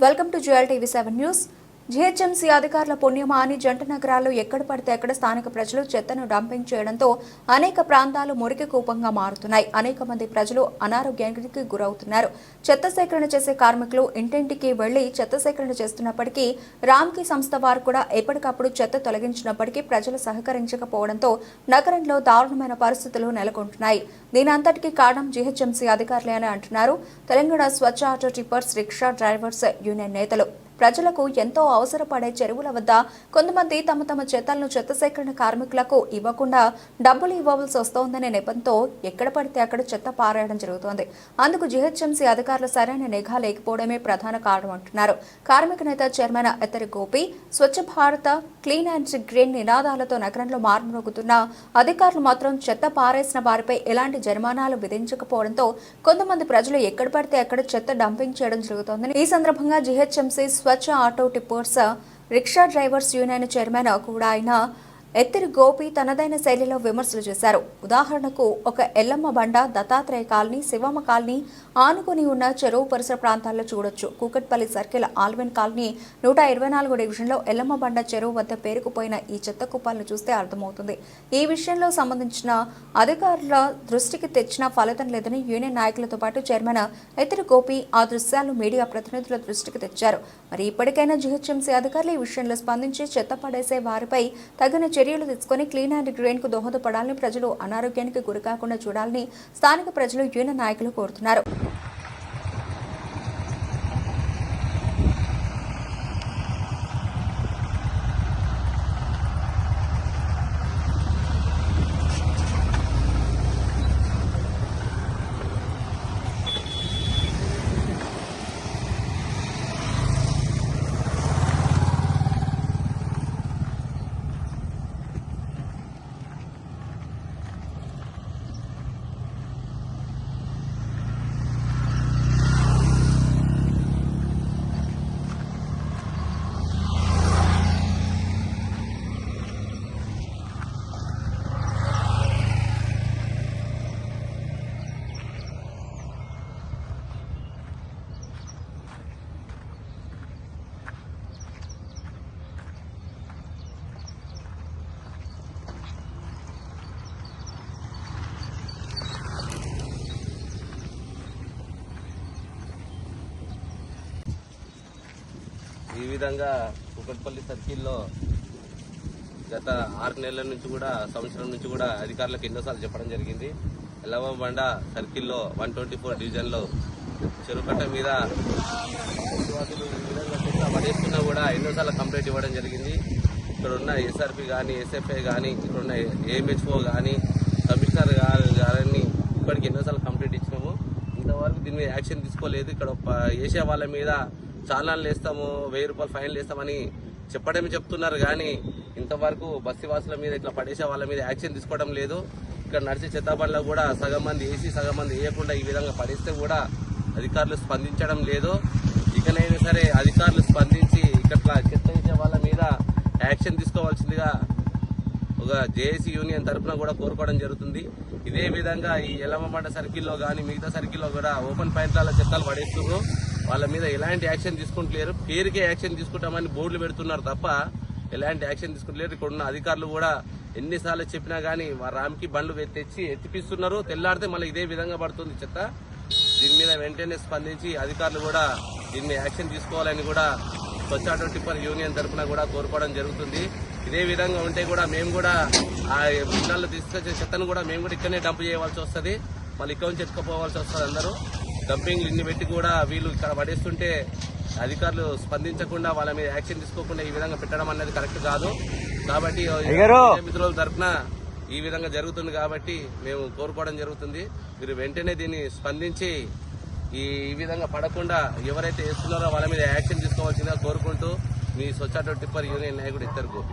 Welcome to Jewel TV 7 News. GHMC అధికారుల పుణ్యమా అని జంట నగరాల్లో ఎక్కడ పడితే అక్కడ స్థానిక ప్రజలు చెత్తను డంపింగ్ చేయడంతో అనేక ప్రాంతాలు మురికి కూపంగా మారుతున్నాయి. అనేక మంది ప్రజలు అనారోగ్యానికి గురవుతున్నారు. చెత్త సేకరణ చేసే కార్మికులు ఇంటింటికి వెళ్ళి చెత్త సేకరణ చేస్తున్నప్పటికీ రామ్కీ సంస్థ వారు కూడా ఎప్పటికప్పుడు చెత్త తొలగించినప్పటికీ ప్రజలు సహకరించకపోవడంతో నగరంలో దారుణమైన పరిస్థితులు నెలకొంటున్నాయి. దీని అంతటికీ కారణం జీహెచ్ఎంసీ అధికారులే అని అంటున్నారు. Telangana Swachh auto tippers rickshaw drivers union నేతలు. ప్రజలకు ఎంతో అవసరపడే చెరువుల వద్ద కొంతమంది తమ తమ చెత్తలను చెత్త సేకరణ కార్మికులకు ఇవ్వకుండా డబ్బులు ఇవ్వవలసి వస్తోందనే నెపంతో ఎక్కడ పడితే అక్కడ చెత్త పారేయడం జరుగుతోంది. అందుకు జీహెచ్ఎంసీ అధికారులు సరైన నిఘా లేకపోవడమే ప్రధాన కారణం అంటున్నారు. కార్మిక నేత చైర్మన్ ఎత్తరి గోపి స్వచ్ఛ భారత క్లీన్ అండ్ గ్రీన్ నినాదాలతో నగరంలో మారుమోగుతున్న అధికారులు మాత్రం చెత్త పారేసిన వారిపై ఎలాంటి జరిమానాలు విధించకపోవడంతో కొంతమంది ప్రజలు ఎక్కడ పడితే అక్కడ చెత్త డంపింగ్ చేయడం జరుగుతోందని ఈ సందర్భంగా GHMC Swachh auto tippers rickshaw drivers union chairman కూడా ఆయన ఎత్తిరి గోపి తనదైన శైలిలో విమర్శలు చేశారు. ఉదాహరణకు ఒక ఎల్లమ్మ బండ దత్తాత్రేయ కాలనీ శివమ్మ కాలనీ ఆనుకుని ఉన్న చెరువు పరిసర ప్రాంతాల్లో చూడొచ్చు. కూకట్పల్లి సర్కిల్ ఆల్విన్ కాలనీ నూట ఇరవై నాలుగు డివిజన్లో ఎల్లమ్మ బండ చెరువు వద్ద పేరుకుపోయిన ఈ చెత్త కుప్పాలను చూస్తే అర్థమవుతుంది. ఈ విషయంలో సంబంధించిన అధికారుల దృష్టికి తెచ్చిన ఫలితం లేదని యూనియన్ నాయకులతో పాటు చైర్మన్ ఎత్తిరి గోపి ఆ దృశ్యాలు మీడియా ప్రతినిధుల దృష్టికి తెచ్చారు. మరి ఇప్పటికైనా జీహెచ్ఎంసీ అధికారులు ఈ విషయంలో స్పందించి చెత్త పడేసే వారిపై తగిన చర్యలు తీసుకుని క్లీన్ అండ్ గ్రీన్కు దోహదపడాలని ప్రజలు అనారోగ్యానికి గురికాకుండా చూడాలని స్థానిక ప్రజలు యూనియన్ నాయకులు కోరుతున్నారు. ఈ విధంగా కుకట్పల్లి సర్కిల్లో గత ఆరు నెలల నుంచి కూడా సంవత్సరం నుంచి కూడా అధికారులకు ఎన్నోసార్లు చెప్పడం జరిగింది. ఎల్లవ బండ సర్కిల్లో వన్ ట్వంటీ ఫోర్ డివిజన్లో చెరుకట్ట మీద నివాసులు పడేస్తున్నా కూడా ఎన్నోసార్లు కంప్లైంట్ ఇవ్వడం జరిగింది. ఇక్కడ ఉన్న ఎస్ఆర్పి కానీ ఎస్ఎఫ్ఐ కానీ ఇక్కడ ఉన్న ఏఎంహెచ్ఓ కానీ కమిషనర్ గారు గారిని ఇప్పటికి ఎన్నోసార్లు కంప్లైంట్ ఇచ్చినాము. ఇంతవరకు దీని మీద యాక్షన్ తీసుకోలేదు. ఇక్కడ ఏషియా వాళ్ళ మీద చాలాన్లు వేస్తాము వెయ్యి రూపాయలు ఫైన్లు వేస్తామని చెప్పడమే చెప్తున్నారు కానీ ఇంతవరకు బస్తివాసుల మీద ఇట్లా పడేసే వాళ్ళ మీద యాక్షన్ తీసుకోవడం లేదు. ఇక్కడ నడిచే చెత్తబండ్లో కూడా సగం మంది వేసి సగం మంది వేయకుండా ఈ విధంగా పడేస్తే కూడా అధికారులు స్పందించడం లేదు. ఇకనైనా సరే అధికారులు స్పందించి ఇక్కడ చెత్త వేసే వాళ్ళ మీద యాక్షన్ తీసుకోవాల్సిందిగా ఒక జేఏసీ యూనియన్ తరఫున కూడా కోరుకోవడం జరుగుతుంది. ఇదే విధంగా ఈ ఎల్లమ్మబండ సర్కిల్లో కానీ మిగతా సర్కిల్లో కూడా ఓపెన్ పాయింట్లలో చెత్తలు పడేస్తున్నారు. వాళ్ళ మీద ఎలాంటి యాక్షన్ తీసుకుంటలేరు. పేరుకే యాక్షన్ తీసుకుంటామని బోర్డులు పెడుతున్నారు తప్ప ఎలాంటి యాక్షన్ తీసుకుంటలేరు. ఇక్కడ ఉన్న అధికారులు కూడా ఎన్నిసార్లు చెప్పినా కానీ మా రామ్కి బండ్లు తెచ్చి ఎత్తిపిస్తున్నారు. తెల్లాడితే మళ్ళీ ఇదే విధంగా పడుతుంది చెత్త. దీని మీద వెంటనే స్పందించి అధికారులు కూడా దీన్ని యాక్షన్ తీసుకోవాలని కూడా స్వచ్ఛ ఆటో టిప్పర్ యూనియన్ తరఫున కూడా కోరుకోవడం జరుగుతుంది. ఇదే విధంగా ఉంటే కూడా మేము కూడా ఆ పిల్లలు తీసుకొచ్చే చెత్తను కూడా మేము కూడా ఇక్కడనే డంప్ చేయవలసి వస్తుంది. మళ్ళీ ఇక్కడ నుంచి ఎత్తుకుపోవాల్సి వస్తుంది అందరూ. డంపింగ్లు ఇన్ని పెట్టి కూడా వీళ్ళు ఇక్కడ పడేస్తుంటే అధికారులు స్పందించకుండా వాళ్ళ మీద యాక్షన్ తీసుకోకుండా ఈ విధంగా పెట్టడం అనేది కరెక్ట్ కాదు. కాబట్టి మిత్రుల తరఫున ఈ విధంగా జరుగుతుంది కాబట్టి మేము కోరుకోవడం జరుగుతుంది. మీరు వెంటనే దీన్ని స్పందించి ఈ ఈ విధంగా పడకుండా ఎవరైతే వేస్తున్నారో వాళ్ళ మీద యాక్షన్ తీసుకోవాల్సిందిగా కోరుకుంటూ మీ స్వచ్ఛ టిప్పర్ యూనియన్ నాయకుడు ఇద్దరు గోపి.